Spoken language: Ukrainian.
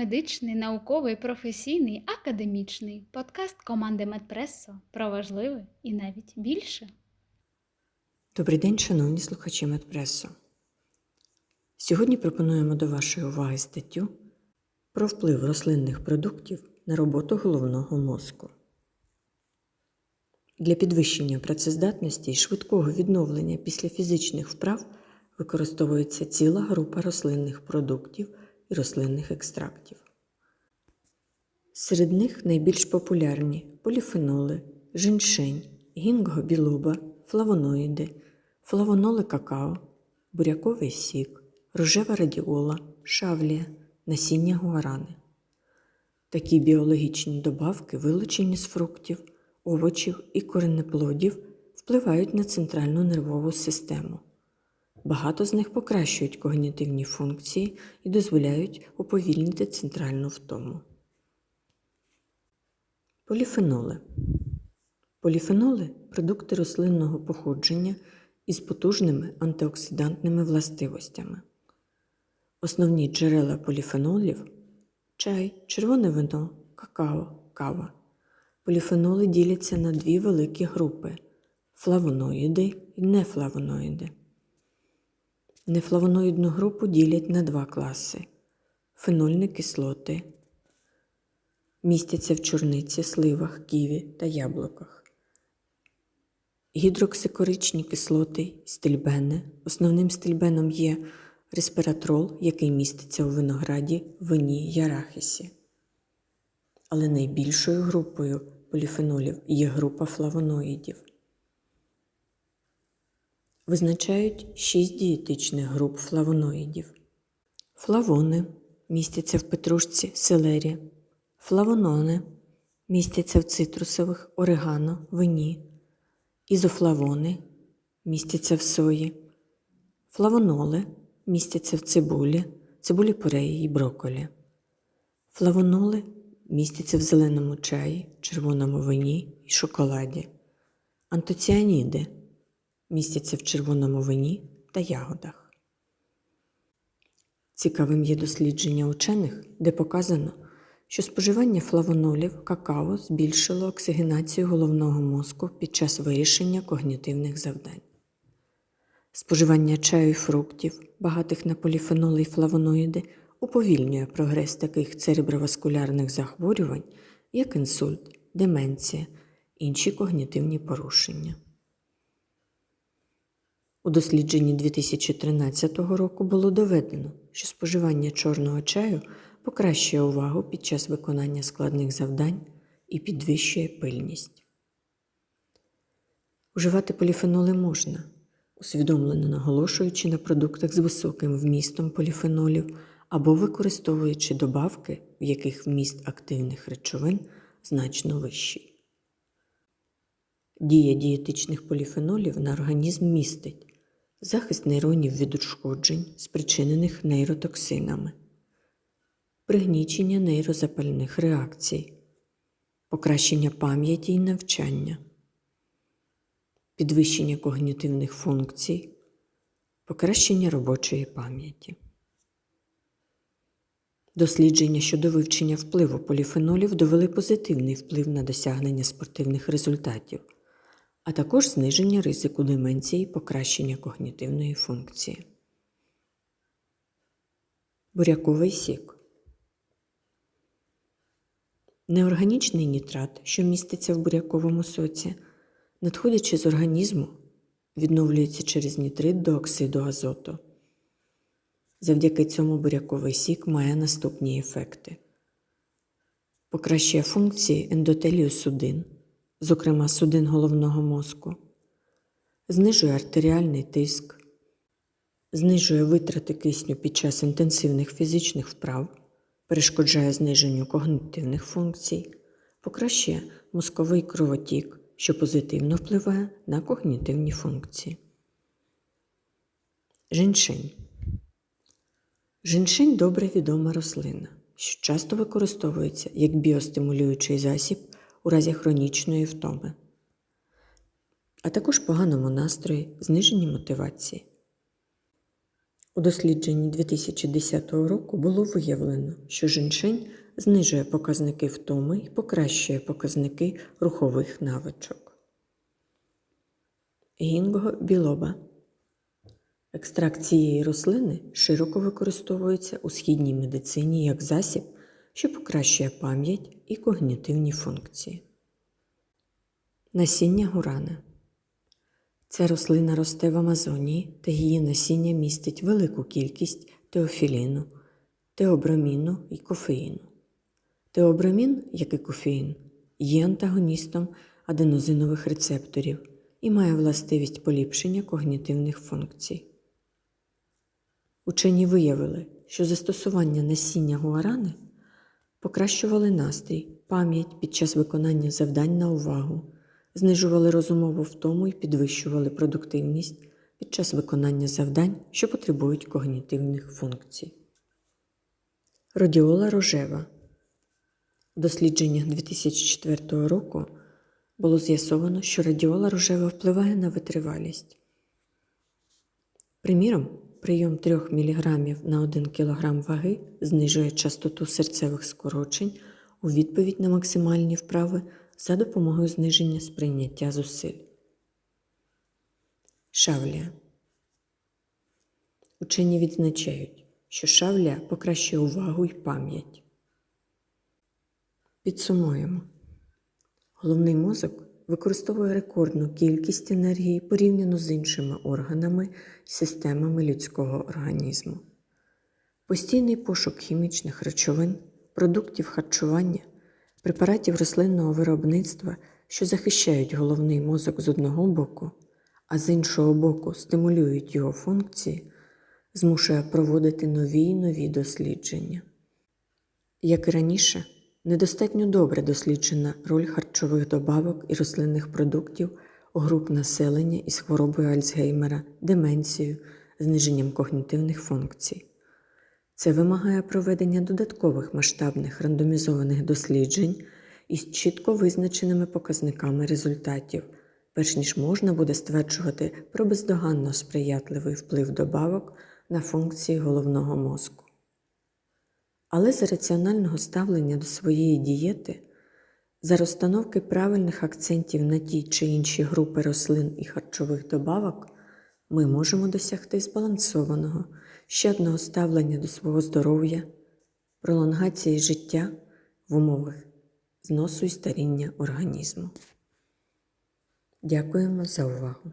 медичний, науковий, професійний, академічний подкаст команди Медпресо про важливе і навіть більше. Добрий день, шановні слухачі Медпресо. Сьогодні пропонуємо до вашої уваги статтю про вплив рослинних продуктів на роботу головного мозку. Для підвищення працездатності і швидкого відновлення після фізичних вправ використовується ціла група рослинних продуктів і рослинних екстрактів. Серед них найбільш популярні поліфеноли, жіншень, гінго-білуба, флавоноїди, флавоноли какао, буряковий сік, рожева радіола, шавлія, насіння гуарани. Такі біологічні добавки, вилучені з фруктів, овочів і коренеплодів, впливають на центральну нервову систему. Багато з них покращують когнітивні функції і дозволяють уповільнити центральну втому. Поліфеноли. Поліфеноли продукти рослинного походження із потужними антиоксидантними властивостями. Основні джерела поліфенолів чай, червоне вино, какао, кава. Поліфеноли діляться на дві великі групи флавоноїди і нефлавоноїди. Нефлавоноїдну групу ділять на два класи фенольні кислоти. Містяться в чорниці, сливах, ківі та яблуках. Гідроксикоричні кислоти, стильбени. Основним стильбеном є респиратрол, який міститься у винограді, вині й арахісі. Але найбільшою групою поліфенолів є група флавоноїдів. Визначають шість дієтичних груп флавоноїдів. Флавони містяться в петрушці селері, флавонони містяться в цитрусових орегано, вині, ізофлавони містяться в сої, флавоноли містяться в цибулі, цибулі пореї і брокколі. Флавоноли містяться в зеленому чаї, червоному вині і шоколаді. Антоціаніди містяться в червоному вині та ягодах. Цікавим є дослідження учених, де показано, що споживання флавонолів какао збільшило оксигенацію головного мозку під час вирішення когнітивних завдань. Споживання чаю і фруктів, багатих на поліфеноли і флавоноїди, уповільнює прогрес таких цереброваскулярних захворювань, як інсульт, деменція, інші когнітивні порушення. У дослідженні 2013 року було доведено, що споживання чорного чаю покращує увагу під час виконання складних завдань і підвищує пильність. Уживати поліфеноли можна, усвідомлено наголошуючи на продуктах з високим вмістом поліфенолів або використовуючи добавки, в яких вміст активних речовин значно вищий. Дія дієтичних поліфенолів на організм містить захист нейронів від ушкоджень, спричинених нейротоксинами, пригнічення нейрозапальних реакцій, покращення пам'яті і навчання, підвищення когнітивних функцій, покращення робочої пам'яті. Дослідження щодо вивчення впливу поліфенолів довели позитивний вплив на досягнення спортивних результатів, а також зниження ризику деменції покращення когнітивної функції. Буряковий сік. Неорганічний нітрат, що міститься в буряковому соці, надходячи з організму, відновлюється через нітрит до оксиду азоту. Завдяки цьому буряковий сік має наступні ефекти: покращує функції ендотелію судин, зокрема судин головного мозку, знижує артеріальний тиск, знижує витрати кисню під час інтенсивних фізичних вправ, перешкоджає зниженню когнитивних функцій, покращує мозковий кровотік, що позитивно впливає на когнітивні функції. Женьшень Женьшень добре відома рослина, що часто використовується як біостимулюючий засіб у разі хронічної втоми, а також поганому настрої, зниженні мотивації. У дослідженні 2010 року було виявлено, що женьшень знижує показники втоми і покращує показники рухових навичок. Гінго білоба. Екстракт цієї рослини широко використовується у східній медицині як засіб, що покращує пам'ять і когнітивні функції. Насіння гурани. Ця рослина росте в Амазонії та її насіння містить велику кількість теофіліну, теоброміну і кофеїну. Теобромін, як і кофеїн, є антагоністом аденозинових рецепторів і має властивість поліпшення когнітивних функцій. Учені виявили, що застосування насіння гуарани покращували настрій, пам'ять під час виконання завдань на увагу, знижували розумову втому і підвищували продуктивність під час виконання завдань, що потребують когнітивних функцій. Радіола рожева. У дослідженнях 2004 року було з'ясовано, що радіола рожева впливає на витривалість. Приміром, прийом 3 мг на 1 кг ваги знижує частоту серцевих скорочень у відповідь на максимальні вправи за допомогою зниження сприйняття зусиль. Шавлія. Учені відзначають, що шавлія покращує увагу і пам'ять. Підсумуємо. Головний мозок використовує рекордну кількість енергії порівняно з іншими органами і системами людського організму. Постійний пошук хімічних речовин, продуктів харчування, препаратів рослинного виробництва, що захищають головний мозок з одного боку, а з іншого боку стимулюють його функції, змушує проводити нові й нові дослідження. Як і раніше, недостатньо добре досліджена роль харчових добавок і рослинних продуктів у груп населення із хворобою Альцгеймера, деменцією, зниженням когнітивних функцій. Це вимагає проведення додаткових масштабних рандомізованих досліджень із чітко визначеними показниками результатів, перш ніж можна буде стверджувати про бездоганно сприятливий вплив добавок на функції головного мозку. Але за раціонального ставлення до своєї дієти, за розстановки правильних акцентів на ті чи інші групи рослин і харчових добавок, ми можемо досягти збалансованого, щадного ставлення до свого здоров'я, пролонгації життя в умовах зносу і старіння організму. Дякуємо за увагу!